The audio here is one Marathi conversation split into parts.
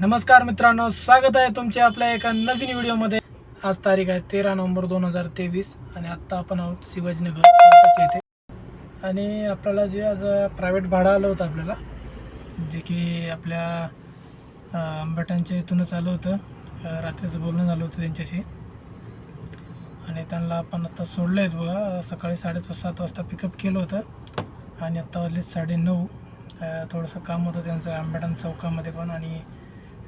नमस्कार मित्रांनो स्वागत आहे तुमचे आपल्या एका नवीन व्हिडिओमध्ये. आज तारीख आहे तेरा नोव्हेंबर दोन हजार तेवीस आणि आत्ता आपण आहोत शिवाजीनगर येथे आणि आपल्याला जे आज प्रायव्हेट भाडं आलं होतं आपल्याला जे की आपल्या आंबटांच्या आंबेटांच्या इथूनच आलं होतं. रात्रीचं बोलणं झालं होतं त्यांच्याशी. आणि त्यांना आपण आत्ता सोडलं आहेत बघा सकाळी साडे सात वाजता पिकअप केलं होतं. आणि आत्ता वाजले साडे नऊ थोडंसं काम होतं त्यांचं आंबेडन चौकामध्ये पण. आणि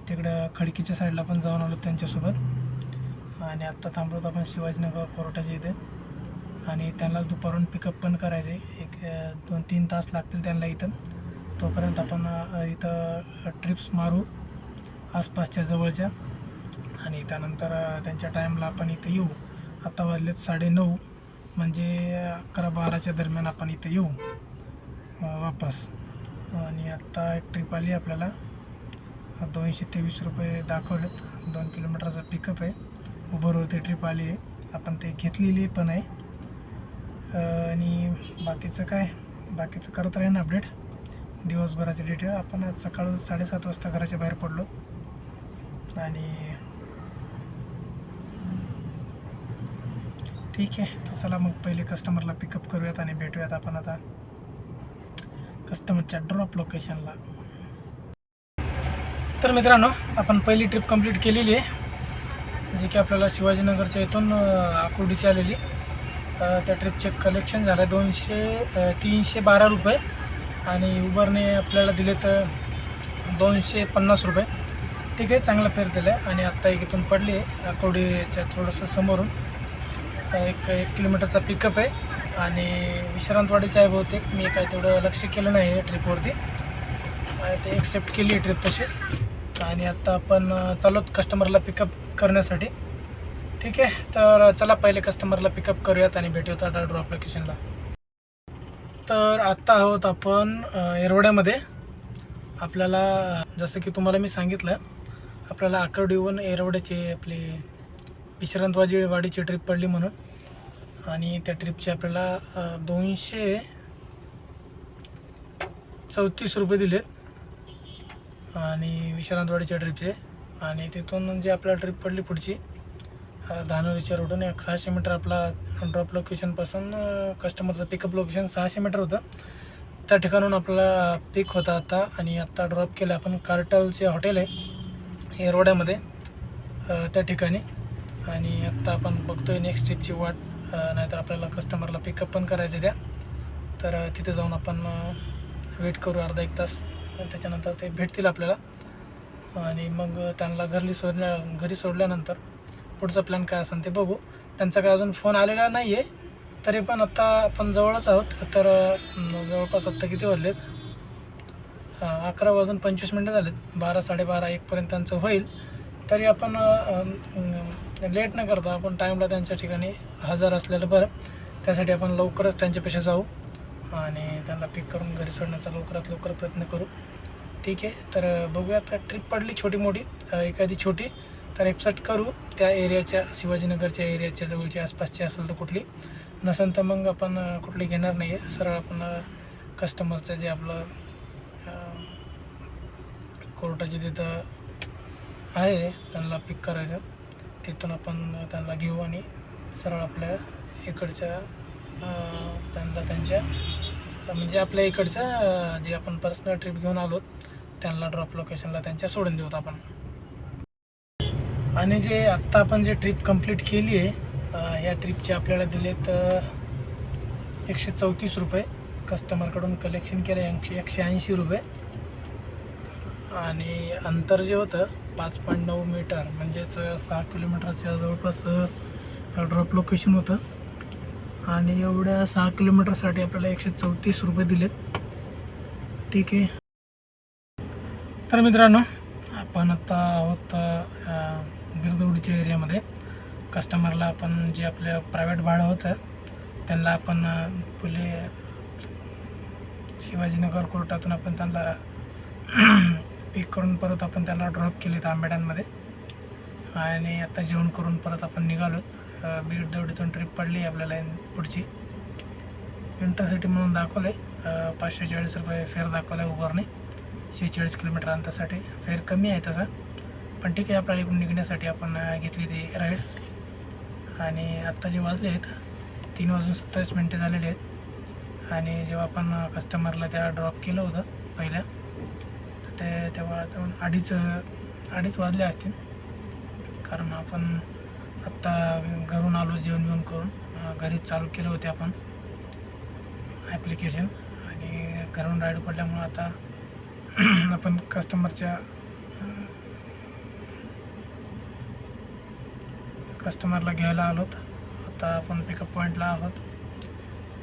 तिकडं खडकीच्या साईडला पण जाऊन आलो त्यांच्यासोबत. आणि आत्ता थांबलो आपण शिवाजीनगर कोरोटाच्या इथे. आणि त्यांनाच दुपारून पिकअप पण करायचे. एक दोन तीन तास लागतील त्यांना इथं. तोपर्यंत आपण इथं ट्रिप्स मारू आसपासच्या जवळच्या. आणि त्यानंतर त्यांच्या टाईमला आपण इथं येऊ. आत्ता वाजलेत साडेनऊ म्हणजे अकरा बाराच्या दरम्यान आपण इथं येऊ. वापस. आणि आत्ता एक ट्रिप आली आपल्याला. दोनशे तेवीस रुपये दाखवलेत. दोन किलोमीटरचा पिकअप आहे. उबरवरती ट्रिप आली आहे. आपण ते घेतलेली पण आहे. आणि बाकीचं काय? बाकीचं करत राहीन अपडेट दिवसभराचे डिटेल आपण आज सकाळ साडेसात वाजता घराच्या बाहेर पडलो. आणि ठीक आहे. तर चला मग पहिले कस्टमरला पिकअप करूयात आणि भेटूयात आपण आता. कस्टमरच्या ड्रॉप लोकेशनला तर मित्रांनो आपण पहिली ट्रिप कंप्लीट केलेली आहे. जे की आपल्याला शिवाजीनगरच्या इथून आकुर्डीची आलेली. त्या ट्रिपचे कलेक्शन झालं दोनशे तीनशे बारा रुपये. आणि उबरने आपल्याला दिले तर दोनशे पन्नास रुपये. ठीक आहे चांगला फेर दिलं आहे आणि आत्ता एक इथून पडली आहे आकुर्डीच्या थोडंसं समोरून. एक एक किलोमीटरचा पिकअप आहे. आणि विश्रांतवाडीचं आहे बहुतेक. मी काय तेवढं लक्ष केलं नाही ट्रिपवरती ते एक्सेप्ट केली ट्रिप तशीच. आणि आत्ता आपण चालत कस्टमरला पिकअप करण्यासाठी. ठीक आहे? तर चला पहिले कस्टमरला पिकअप करूयात आणि भेटूयात आता ड्रॉप लोकेशनला तर आत्ता आहोत आपण येरवड्यामध्ये. एरवड्यामध्ये आपल्याला जसं की तुम्हाला मी सांगितलं आपल्याला आकर्डीहून एरवड्याची आपली विश्रांतवाजी वाडीची ट्रिप पडली म्हणून. आणि त्या ट्रिपची आपल्याला दोनशे चौतीस रुपये दिलेत. आणि विश्रांतवाडीच्या ट्रिपचे आणि तिथून जे आपला ट्रिप पडली पुढची धानोरीच्या रोडून एक सहाशे मीटर आपला ड्रॉप लोकेशनपासून कस्टमरचं पिकअप लोकेशन सहाशे मीटर होतं. त्या ठिकाणून आपला पिक होता आता आणि आत्ता ड्रॉप केलं आपण कार्टलचे हॉटेल आहे एरोड्यामध्ये त्या ठिकाणी. आणि आत्ता आपण बघतोय नेक्स्ट ट्रिपची वाट नाहीतर आपल्याला कस्टमरला पिकअप पण करायचं द्या तर तिथे जाऊन आपण वेट करू अर्धा एक तास. त्याच्यानंतर ते भेटतील आपल्याला. आणि मग त्यांना घरली सोडल्या घरी सोडल्यानंतर पुढचा प्लॅन काय असेल ते बघू. त्यांचा काय अजून फोन आलेला नाही आहे तरी पण आत्ता आपण जवळच आहोत. तर जवळपास आत्ता किती वाजलेत? अकरा वाजून पंचवीस मिनटं झालेत. बारा साडेबारा एकपर्यंत त्यांचं होईल. तरी आपण लेट न करता आपण टाईमला त्यांच्या ठिकाणी हजर असलेलं बरं. त्यासाठी आपण लवकरच त्यांच्यापेक्षा जाऊ. आणि त्यांना पिक करून घरी सोडण्याचा लवकरात लवकर प्रयत्न करू. ठीक आहे तर बघूया आता ट्रिप पडली छोटी मोठी एखादी छोटी. तर एपसेट करू त्या एरियाच्या शिवाजीनगरच्या एरियाच्या जवळची आसपासची असेल तर कुठली. नसेल तर मग आपण कुठली घेणार नाही आहे सरळ आपण कस्टमरचं जे आपलं कोर्टाचे तिथं आहे त्यांना पिक करायचं. तिथून आपण त्यांना घेऊ आणि सरळ आपल्या इकडच्या त्यांना त्यांच्या म्हणजे आपल्या इकडच्या जे आपण पर्सनल ट्रिप घेऊन आलो त्यांना ड्रॉप लोकेशनला त्यांच्या सोडून देऊत आपण. आणि जे आत्ता आपण जे ट्रिप कंप्लीट केली आहे या ट्रिपचे आपल्याला दिलेत एकशे चौतीस रुपये. कस्टमरकडून कलेक्शन केलं एकशे एकशे ऐंशी रुपये. आणि अंतर जे होतं पाच पॉईंट नऊ मीटर म्हणजेच सहा किलोमीटरच्या जवळपास ड्रॉप लोकेशन होतं. आणि एवढ्या सहा किलोमीटरसाठी आपल्याला एकशे चौतीस रुपये दिलेत. ठीक आहे. तर मित्रांनो आपण आता आहोत गिरदौडीच्या एरियामध्ये. कस्टमरला आपण जे आपलं प्रायव्हेट भाडं होतं त्यांना आपण अं, फुले शिवाजीनगर कोर्टातून आपण त्यांना पिक करून परत आपण त्याला ड्रॉप केले आंबेड्यांमध्ये आणि आता जेवण करून परत आपण निघालो बीड दौडीतून ट्रिप पडली आपल्याला पुढची. इंटरसिटी म्हणून दाखवलं आहे. पाचशे चाळीस रुपये फेअर दाखवला आहे उबरने. शेहेचाळीस किलोमीटर अंतरासाठी. फेअर कमी आहे तसा. पण ठीक आहे आपल्याला इकडून निघण्यासाठी आपण घेतली ती राईड आणि आत्ता जे वाजले आहेत तीन वाजून सत्तावीस मिनटे झालेले आहेत. आणि जेव्हा आपण कस्टमरला त्या ड्रॉप केलं होतं पहिल्या तर ते तेव्हा दोन अडीच अडीच वाजले असतील. कारण आपण आत्ता घरून आलो जेवण जेवण करून. घरीच चालू केलं होते आपण. ॲप्लिकेशन आणि घरून राईड पडल्यामुळं आता आपण कस्टमरच्या कस्टमरला घ्यायला आलोत. आता आपण पिकअप पॉईंटला आहोत.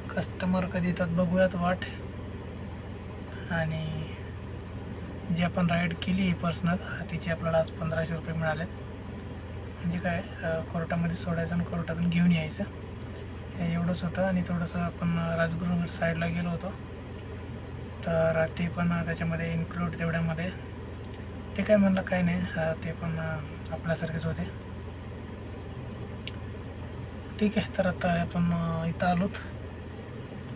कस्टमर कधी येतात बघूयात वाट. आणि जी आपण राईड केली आहे पर्सनल तिचे आपल्याला आज पंधराशे रुपये मिळाले म्हणजे काय कोर्टामध्ये सोडायचं आणि कोर्टातून घेऊन यायचं. हे एवढंच होतं आणि थोडंसं आपण राजगुरू साईडला गेलो होतो. तर ते पण त्याच्यामध्ये इन्क्लूड तेवढ्यामध्ये. ठीक आहे म्हणलं काय नाही ते पण आपल्यासारखेच होते. ठीक आहे तर आता आपण इथं आलोत.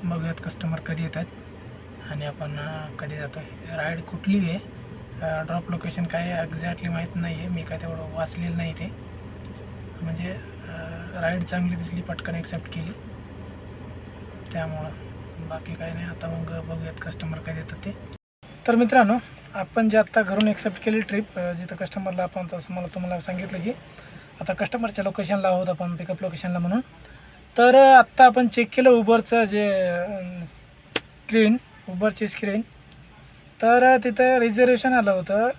बघूयात कस्टमर कधी येत आहेत आणि आपण कधी जातो आहे राईड कुठली आहे? ड्रॉप लोकेशन काय आहे एक्झॅक्टली माहीत नाही आहे मी काय तेवढं वाचलेलं नाही ते. म्हणजे राईड चांगली दिसली पटकन ॲक्सेप्ट केली. त्यामुळं बाकी काही नाही. आता मग बघूयात कस्टमर काय देतात ते. तर मित्रांनो आपण जे आत्ता घरून ॲक्सेप्ट केली ट्रिप जिथं कस्टमरला आपण तसं मला तुम्हाला सांगितलं की आता कस्टमरच्या लोकेशनला आहोत आपण पिकअप लोकेशनला म्हणून. तर आत्ता आपण चेक केलं उबरचं जे स्क्रीन उबरची स्क्रीन तर तिथं रिझर्वेशन आलं होतं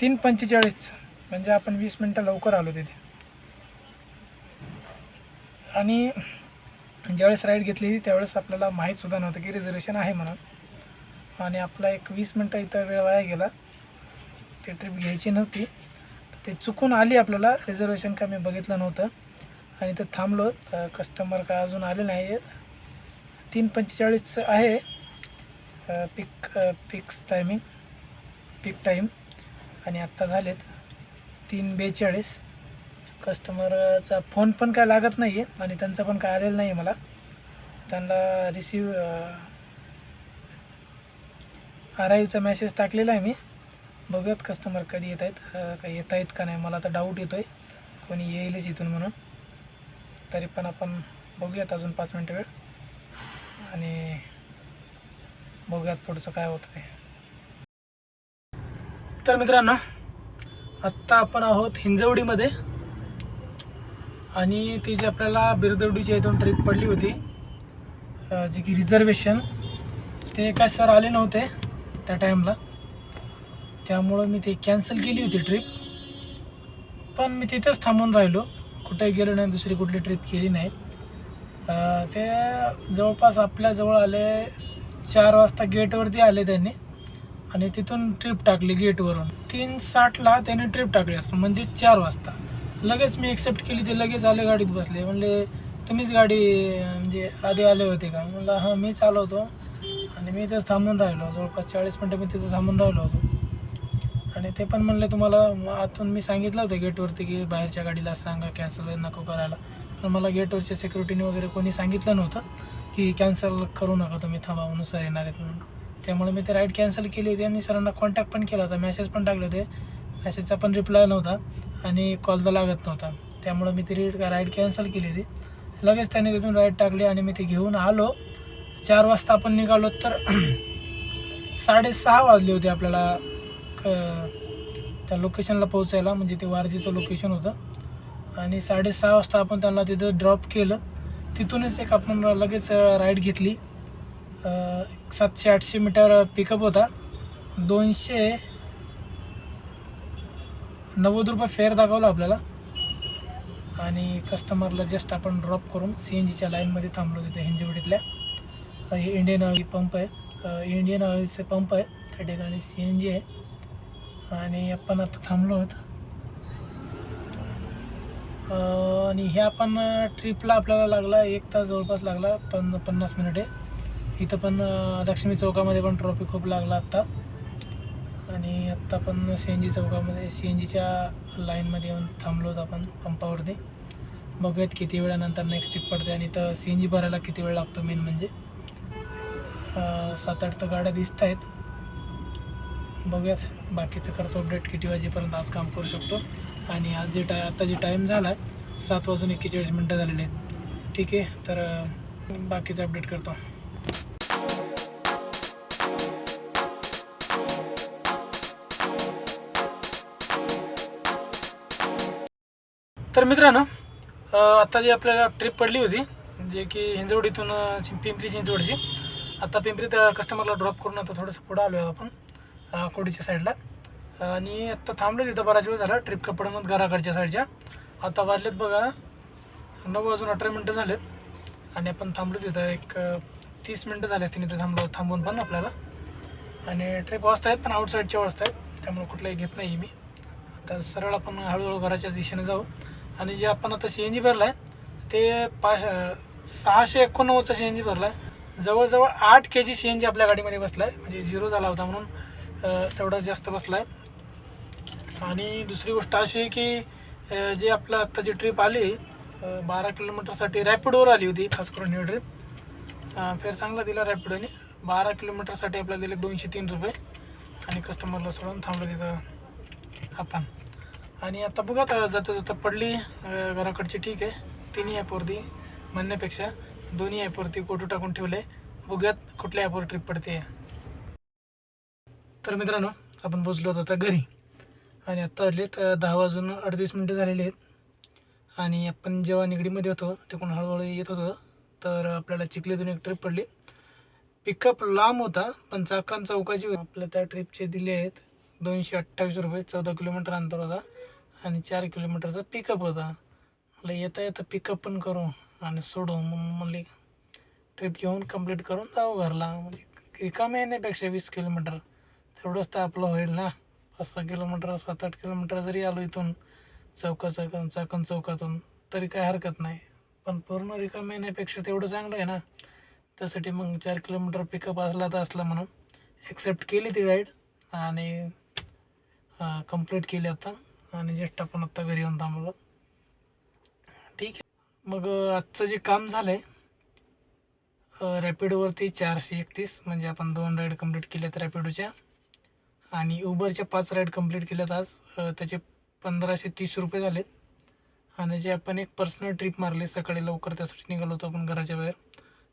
तीन पंचेचाळीस. म्हणजे आपण वीस मिनटं लवकर आलो तिथे. आणि ज्यावेळेस राईड घेतली त्यावेळेस आपल्याला माहीतसुद्धा नव्हतं की रिझर्वेशन आहे म्हणून. आणि आपला एक वीस मिनटं इथं वेळ वाया गेला. ती ट्रिप घ्यायची नव्हती. ते चुकून आली आपल्याला. रिझर्वेशन का मी बघितलं नव्हतं. आणि तर थांबलो. तर कस्टमर काय अजून आले नाही आहेत. तीन पंचेचाळीस आहे. Pick picks timing pick time आणि आत्ता झालेत तीन बेचाळीस. कस्टमरचा फोन पण काय लागत नाही आहे आणि त्यांचं पण काय आलेला नाही आहे मला. त्यांना रिसीव आराईचा मेसेज टाकलेला आहे मी. बघूयात कस्टमर कधी येत आहेत काही येत आहेत का नाही मला तर डाऊट येतो आहे कोणी येईलच इथून म्हणून. तरी पण आपण बघूयात अजून पाच मिनटं वेळ. आणि बघूयात पुढचं काय होतं ते. तर मित्रांनो आत्ता आपण आहोत हिंजवडीमध्ये. आणि ती जी आपल्याला बिरदवडीच्या इथून ट्रिप पडली होती जी की रिझर्वेशन ते काय सर आले नव्हते त्या टाईमला त्यामुळं मी ते कॅन्सल केली होती ट्रिप पण मी तिथेच थांबून राहिलो. कुठेही गेलो नाही दुसरी कुठली ट्रिप केली नाही. ते जवळपास आपल्याजवळ आले चार वाजता गेटवरती आले त्यांनी. आणि तिथून ट्रिप टाकली गेटवरून तीन साठला त्याने ट्रिप टाकली असं म्हणजे चार वाजता. लगेच मी एक्सेप्ट केली ते लगेच आले गाडीत बसले. म्हणले तुम्हीच गाडी म्हणजे आधी आले होते का? म्हणलं हां मी चालवतो. आणि मी इथंच थांबून राहिलो. जवळपास चाळीस मिनटं मी तिथं थांबून राहिलो होतो. आणि ते पण म्हणले तुम्हाला आतून मी सांगितलं होतं गेटवरती की बाहेरच्या गाडीला सांगा कॅन्सल नको करायला. पण मला गेटवरच्या सिक्युरिटीने वगैरे कोणी सांगितलं नव्हतं की कॅन्सल करू नका तुम्ही थांबा म्हणून सर येणार आहेत म्हणून. त्यामुळे मी ते राईड कॅन्सल केली होती आणि सरांना कॉन्टॅक्ट पण केला होता. मेसेज पण टाकले होते. मेसेजचा पण रिप्लाय नव्हता. आणि कॉल तर लागत नव्हता. त्यामुळं मी ती रीड राईड कॅन्सल केली होती लगेच त्याने तिथून राईड टाकली आणि मी ती घेऊन आलो. चार वाजता आपण निघालो तर साडेसहा वाजले होते आपल्याला क त्या लोकेशनला पोहोचायला. म्हणजे ते वारजीचं लोकेशन होतं. आणि साडेसहा वाजता आपण त्यांना तिथं ड्रॉप केलं. तिथूनच एक आपण लगेच राईड घेतली. सातशे आठशे मीटर पिकअप होता. दोनशे नव्वद रुपये फेअर दाखवला आपल्याला. आणि कस्टमरला जस्ट आपण ड्रॉप करून सी एन जीच्या लाईनमध्ये थांबलो तिथे हिंजवडीतल्या. हे इंडियन ऑइल पंप आहे. इंडियन ऑइलचे पंप आहे. त्या ठिकाणी सी एन जी आहे. आणि आपण आता थांबलो आहोत. आणि ह्या पण ट्रिपला आपल्याला लागला. एक तास जवळपास लागला. पन पन्नास मिनिटे इथं पण लक्ष्मी चौकामध्ये पण ट्रॉफिक खूप लागला आत्ता. आणि आत्ता पण सी एन जी चौकामध्ये सी एन जीच्या लाईनमध्ये येऊन थांबलो होतो आपण पंपावरती. बघूयात किती वेळानंतर नेक्स्ट ट्रिप पडते आणि तर सी एन जी भरायला किती वेळ लागतो मेन म्हणजे. सात आठ तर गाड्या दिसत आहेत बघूयात बाकीचं करतो अपडेट किती वाजेपर्यंत आज काम करू शकतो. आणि आज जे टाय आता जे टाईम झाला आहे सात वाजून एक्केचाळीस मिनटं झालेले आहेत. ठीक आहे तर बाकीचं अपडेट करतो. तर मित्रांनो आता जी आपल्याला ट्रिप पडली होती जे की हिंजवडीतून पिंपरी चिंचवडची आता पिंपरीत कस्टमरला ड्रॉप करून आता थोडंसं पुढं आलो आहे आपण कोडीच्या साईडला आणि आत्ता थांबलो तिथं बराच वेळ झाला ट्रिप कपड्यामध्ये घराकडच्या साईडच्या. आता वाजलेत बघा नऊ वाजून अठरा मिनटं झालेत. आणि आपण थांबलो तिथं एक तीस मिनटं झाले तिने तिथं थांबलो थांबून पण आपल्याला. आणि ट्रिप वाजता आहेत पण आउटसाईडच्या वाजता आहेत. त्यामुळे कुठलाही घेत नाही मी. आता सरळ आपण हळूहळू घराच्या दिशेने जाऊ. आणि जे आपण आता सी एन जी भरला आहे ते पाच सहाशे एकोणनव्वदचा सी एन जी भरला आहे जवळजवळ आठ के जी सी एन जी आपल्या गाडीमध्ये बसला आहे म्हणजे झिरो झाला होता म्हणून तेवढा जास्त बसला आहे आणि दुसरी गोष्ट अशी आहे की जे आपलं आत्ता जी ट्रिप आली बारा किलोमीटरसाठी रॅपिडोवर आली होती खास करून ही ट्रिप फेर चांगला दिला रॅपिडोने बारा किलोमीटरसाठी आपल्याला दिले दोनशे तीन रुपये. आणि कस्टमरला सोडून थांबलं तिथं आपण. आणि आता बघा आता जाता जाता पडली घराकडची ठीक आहे. तिन्ही ॲपवरती म्हणण्यापेक्षा दोन्ही ॲपवरती कोटू टाकून ठेवले बघूयात कुठल्या ॲपवर ट्रिप पडते. तर मित्रांनो आपण पोचलो होतो आता घरी. आणि आत्ता वाजलेत तर दहा वाजून अडतीस मिनटं झालेली आहेत. आणि आपण जेव्हा निगडीमध्ये होतो तिकडून हळूहळू येत होतो. तर आपल्याला चिखलीतून एक ट्रिप पडली. पिकअप लांब होता पण चाकण चौकाची आपल्या त्या ट्रिपचे दिले आहेत दोनशे अठ्ठावीस रुपये चौदा किलोमीटर अंतर होता. आणि चार किलोमीटरचा पिकअप होता. मला येता येता पिकअप पण करू आणि सोडू मग म्हणले ट्रिप घेऊन कंप्लीट करून जाऊ घरला. म्हणजे रिकामे येण्यापेक्षा वीस किलोमीटर तेवढंच तर आपलं होईल ना. पाच सहा किलोमीटर सात आठ किलोमीटर जरी आलो इथून चौका चाकण चाकण चौकातून तरी काय हरकत नाही. पण पूर्ण रिकामे येण्यापेक्षा तेवढं चांगलं आहे ना. त्यासाठी मग चार किलोमीटर पिकअप असला तर असला म्हणून ॲक्सेप्ट केली ती राईड आणि कंप्लीट केली आता. आणि जस्ट पण आत्ता घरी येऊन थांबलो. ठीक आहे. मग आजचं जे काम झालं आहे रॅपिडोवरती चारशे एकतीस म्हणजे आपण दोन राईड कंप्लीट केल्यात रॅपिडोच्या. आणि उबरच्या पाच राईड कंप्लीट केल्यात आज त्याचे पंधराशे तीस रुपये झालेत. आणि जे आपण एक पर्सनल ट्रिप मारली सकाळी लवकर त्यासाठी निघालो होतो आपण घराच्या बाहेर.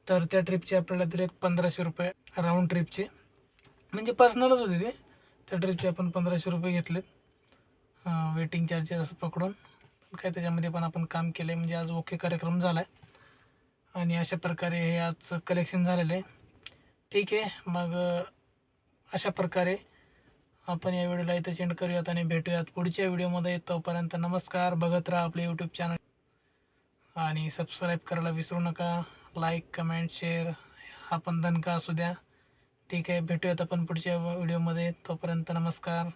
तर त्या ट्रिपचे आपल्याला दिलेत पंधराशे रुपये राऊंड ट्रिपचे म्हणजे पर्सनलच होते ते. त्या ट्रिपचे आपण पंधराशे रुपये घेतलेत. वेटिंग चार्जेस असं पकडून पण काय त्याच्यामध्ये पण आपण काम केलं आहे म्हणजे आज ओके कार्यक्रम झाला आहे आणि अशा प्रकारे हे आज कलेक्शन झालेलं आहे. ठीक आहे मग अशा प्रकारे आपण या व्हिडिओला इथं चेंड करूयात आणि भेटूयात पुढच्या व्हिडिओमध्ये तोपर्यंत नमस्कार बघत राहा आपले यूट्यूब चॅनल आणि सबस्क्राईब करायला विसरू नका. लाईक कमेंट शेअर हा पण दणका असू द्या. ठीक आहे भेटूयात आपण पुढच्या व्हिडिओमध्ये तोपर्यंत नमस्कार.